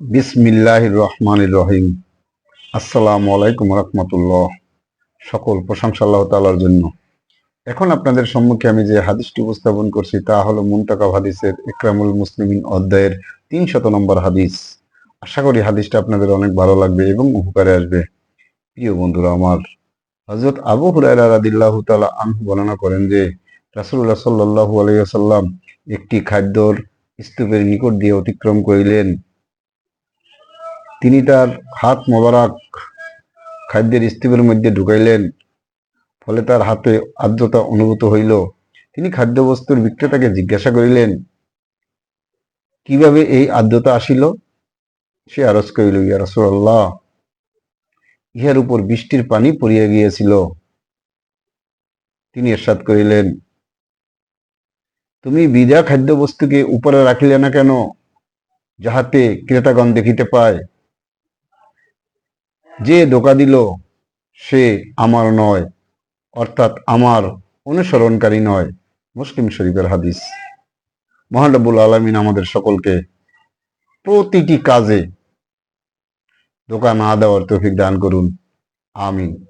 বিসমিল্লাহ রহমান রহিম। আসসালামু আলাইকুম রহমতুল্লাহ। সকল প্রশংসা আল্লাহ তালার জন্য। এখন আপনাদের সম্মুখে আমি যে হাদিসটি উপস্থাপন করছি, তা হলো মুন্তাকাব হাদিসের ইকরামুল মুসলিমিন অধ্যায়ের তিন শত নম্বর হাদিস। আশা করি হাদিসটা আপনাদের অনেক ভালো লাগবে এবং উপকারে আসবে। প্রিয় বন্ধুরা, আমার হজরত আবু হুরায়রা রাদিল্লাহ তালা আনহু বর্ণনা করেন যে রাসুল্লাহ সাল্লাহু আলাইসাল্লাম একটি খাদ্যর স্তূপের নিকট দিয়ে অতিক্রম করিলেন। তিনি তার হাত মোবারক খাদ্যের স্তূপের মধ্যে ঢুকাইলেন। ফলে তার হাতে আর্দ্রতা অনুভূত হইল। তিনি খাদ্যবস্তুর বিক্রেতাকে জিজ্ঞাসা করিলেন, কীভাবে এই আর্দ্রতা আসিল? সে আরজ করিল, ইয়া রাসূলুল্লাহ, ইহার উপর বৃষ্টির পানি পড়িয়া গিয়েছিল। তিনি এরশাদ করিলেন, তুমি বিদা খাদ্যবস্তুকে উপরে রাখিলে না কেন, যাহাতে ক্রেতাগণ দেখিতে পায়? যে ধোকা দিল, সে আমার নয়, অর্থাৎ আমার অনুসরণকারী নয়। মুসলিম শরীফের হাদিস। মহানবুল আলমিন আমাদের সকলকে প্রতিটি কাজে দোকান না দেওয়ার তৌফিক দান করুন। আমিন।